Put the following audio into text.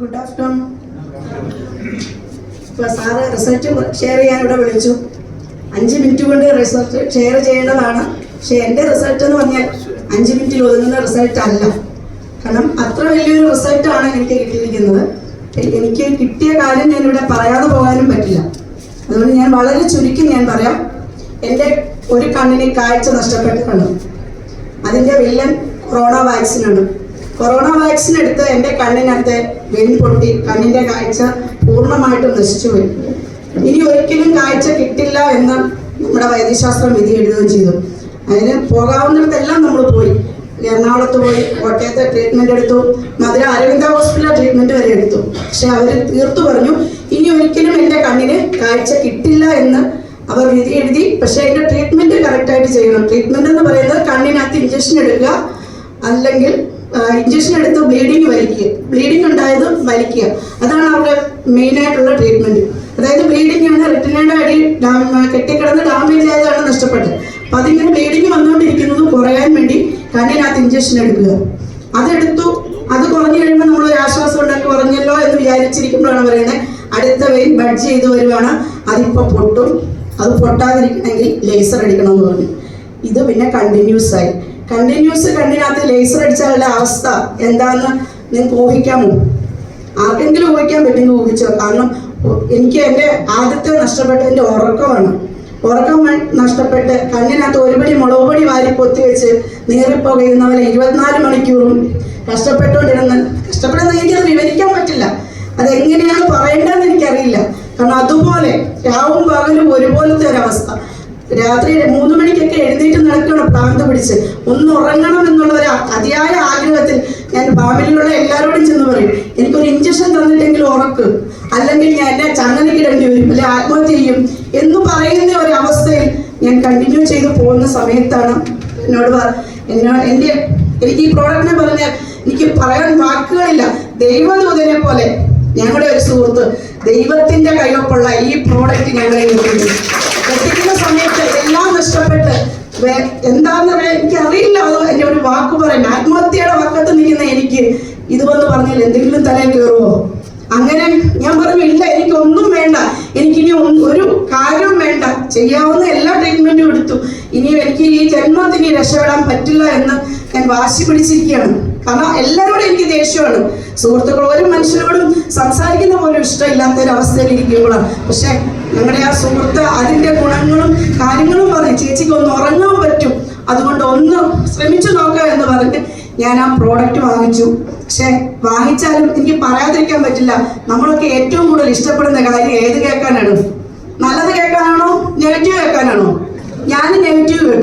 Good afternoon sir result share ചെയ്യാൻ ഇവിടെ വിളിച്ചു. അഞ്ച് മിനിറ്റ് കൊണ്ട് റിസൾട്ട് ഷെയർ ചെയ്യേണ്ടതാണ്. പക്ഷെ എന്റെ റിസൾട്ട് എന്ന് പറഞ്ഞാൽ അഞ്ച് മിനിറ്റിൽ ഒതുങ്ങുന്ന റിസൾട്ട് അല്ല. കാരണം അത്ര വലിയൊരു റിസൾട്ടാണ് എനിക്ക് കിട്ടിയിരിക്കുന്നത്. എനിക്ക് കിട്ടിയ കാര്യം ഞാൻ ഇവിടെ പറയാതെ പോകാനും പറ്റില്ല. അതുകൊണ്ട് ഞാൻ വളരെ ചുരുക്കി ഞാൻ പറയാം. എന്റെ ഒരു കണ്ണിന് കാഴ്ച നഷ്ടപ്പെട്ടിട്ടുണ്ട്. അതിന്റെ വില്ലൻ കൊറോണ വാക്സിനാണ് കൊറോണ വാക്സിൻ എടുത്ത് എന്റെ കണ്ണിനകത്ത് വെയിൻ പൊട്ടി കണ്ണിന്റെ കാഴ്ച പൂർണമായിട്ടും നശിച്ചു പോയി. ഇനി ഒരിക്കലും കാഴ്ച കിട്ടില്ല എന്ന് നമ്മുടെ വൈദ്യശാസ്ത്രം വിധി എഴുതുകയും ചെയ്തു. അതിന് പോകാവുന്നിടത്തെല്ലാം നമ്മൾ പോയി. എറണാകുളത്ത് പോയി കോട്ടയത്തെ ട്രീറ്റ്മെന്റ് എടുത്തു മധുര അരവിന്ദ ഹോസ്പിറ്റലിലെ ട്രീറ്റ്മെന്റ് വരെ എടുത്തു. പക്ഷെ അവർ തീർത്തു പറഞ്ഞു ഇനി ഒരിക്കലും എന്റെ കണ്ണിന് കാഴ്ച കിട്ടില്ല എന്ന് അവർ വിധി എഴുതി. പക്ഷെ അതിന്റെ ട്രീറ്റ്മെന്റ് കറക്റ്റായിട്ട് ചെയ്യണം. ട്രീറ്റ്മെന്റ് എന്ന് പറയുന്നത് കണ്ണിനകത്ത് ഇഞ്ചക്ഷൻ എടുക്കുക അല്ലെങ്കിൽ ഇഞ്ചക്ഷൻ എടുത്ത് ബ്ലീഡിങ് വലിക്കുക. ബ്ലീഡിങ് ഉണ്ടായത് വലിക്കുക. അതാണ് അവരുടെ മെയിൻ ആയിട്ടുള്ള ട്രീറ്റ്മെന്റ് അതായത് ബ്ലീഡിങ് ആണ് റിട്ടിനയുടെ അടി കെട്ടിക്കിടന്ന് ഡാമേജ് ആയതാണ് നഷ്ടപ്പെട്ടത്. അപ്പൊ അതിങ്ങനെ ബ്ലീഡിങ് വന്നുകൊണ്ടിരിക്കുന്നത് കുറയാൻ വേണ്ടി കണ്ണിനകത്ത് ഇഞ്ചക്ഷൻ എടുക്കുക. അതെടുത്തു. അത് കുറഞ്ഞു കഴിയുമ്പോൾ നമ്മൾ ഒരു ആശ്വാസം ഉണ്ടാക്കി കുറഞ്ഞല്ലോ എന്ന് വിചാരിച്ചിരിക്കുമ്പോഴാണ് പറയുന്നത് അടുത്ത വെയിൻ ബഡ്ജ് ചെയ്ത് വരുവാണ്. അതിപ്പോ പൊട്ടും. അത് പൊട്ടാതിരിക്കണമെങ്കിൽ ലേസർ അടിക്കണം എന്ന് പറഞ്ഞു. ഇത് പിന്നെ കണ്ടിന്യൂസ് ആയി. കണ്ടിന്യൂസ് കണ്ണിനകത്ത് ലേസർ അടിച്ചാലുള്ള അവസ്ഥ എന്താന്ന് നിങ്ങൾക്ക് ഊഹിക്കാമോ? ആർക്കെങ്കിലും ഊഹിക്കാൻ പറ്റുമെങ്കിൽ ഊഹിച്ചോ. കാരണം എനിക്ക് എന്റെ ആദ്യത്തെ നഷ്ടപ്പെട്ട എന്റെ ഉറക്കമാണ്. ഉറക്കം നഷ്ടപ്പെട്ട് കണ്ണിനകത്ത് ഒരുപടി മുളക് വാരി പൊത്തി വെച്ച് നീറിപ്പുകയുന്നവരെ ഇരുപത്തിനാല് മണിക്കൂറും കഷ്ടപ്പെട്ടുകൊണ്ടിരുന്ന് കഷ്ടപ്പെടുന്ന എനിക്കത് വിവരിക്കാൻ പറ്റില്ല. അതെങ്ങനെയാണ് പറയേണ്ടതെന്ന് എനിക്കറിയില്ല. കാരണം അതുപോലെ രാവും പകലും ഒരുപോലത്തെ ഒരവസ്ഥ. രാത്രി മൂന്ന് മണിക്കൊക്കെ എഴുന്നേറ്റ് നടക്കണം പ്രാന്ത് പിടിച്ച്. ഒന്ന് ഉറങ്ങണം എന്നുള്ള ഒരു അതിയായ ആഗ്രഹത്തിൽ ഞാൻ ഫാമിലിയിലുള്ള എല്ലാവരോടും ചെന്ന് പറയും എനിക്കൊരു ഇഞ്ചക്ഷൻ തന്നിട്ടെങ്കിൽ ഉറക്ക്. അല്ലെങ്കിൽ ഞാൻ എന്നെ ചങ്ങലക്കിടേണ്ടി വരും അല്ലെ ആത്മഹത്യ ചെയ്യും. എന്ന് പറയുന്ന ഒരു അവസ്ഥയിൽ ഞാൻ കണ്ടിന്യൂ ചെയ്ത് പോകുന്ന സമയത്താണ് എന്നോട് എന്നോ എന്റെ എനിക്ക് ഈ പ്രോഡക്റ്റിനെ പറഞ്ഞാൽ എനിക്ക് പറയാൻ വാക്കുകളില്ല. ദൈവദൂതനെ പോലെ ഞങ്ങളുടെ ഒരു സുഹൃത്ത് ദൈവത്തിന്റെ കൈവപ്പുള്ള ഈ പ്രോഡക്റ്റ് ഞങ്ങളെ എത്തിക്കുന്നു എല്ലാം വേ- എന്താന്ന് പറയാൻ എനിക്ക് അറിയില്ല അത് എന്റെ ഒരു വാക്ക് പറയാൻ ആത്മഹത്യയുടെ വക്കത്ത് നിൽക്കുന്ന എനിക്ക് ഇത് വന്ന് പറഞ്ഞാൽ എന്തെങ്കിലും തല കയറുമോ അങ്ങനെ ഞാൻ പറഞ്ഞു ഇല്ല എനിക്ക് ഒന്നും വേണ്ട. എനിക്കിനി ഒരു കാര്യവും വേണ്ട. ചെയ്യാവുന്ന എല്ലാ ട്രീറ്റ്മെന്റും എടുത്തു. ഇനി എനിക്ക് ഈ ജന്മത്തിന് രക്ഷപ്പെടാൻ പറ്റില്ല എന്ന് ഞാൻ വാശി പിടിച്ചിരിക്കുകയാണ്. കാരണം എല്ലാവരോടും എനിക്ക് ദേഷ്യമാണ്. സുഹൃത്തുക്കൾ ഒരു മനുഷ്യരോടും സംസാരിക്കുന്ന പോലും ഇഷ്ടമില്ലാത്ത ഒരു അവസ്ഥയിൽ ഇരിക്കുമ്പോഴാണ്. പക്ഷെ ഞങ്ങളുടെ ആ സുഹൃത്ത് അതിന്റെ ഗുണങ്ങളും കാര്യങ്ങളും പറഞ്ഞു ചേച്ചിക്ക് ഒന്ന് ഉറങ്ങാൻ പറ്റും അതുകൊണ്ട് ഒന്ന് ശ്രമിച്ചു നോക്കുക എന്ന് പറഞ്ഞ് ഞാൻ ആ പ്രോഡക്റ്റ് വാങ്ങിച്ചു. പക്ഷെ വാങ്ങിച്ചാലും എനിക്ക് പറയാതിരിക്കാൻ പറ്റില്ല. നമ്മളൊക്കെ ഏറ്റവും കൂടുതൽ ഇഷ്ടപ്പെടുന്ന കാര്യം ഏത് കേൾക്കാനാണ്? നല്ലത് കേൾക്കാനാണോ? നെഗറ്റീവ് കേൾക്കാനാണോ? ഞാൻ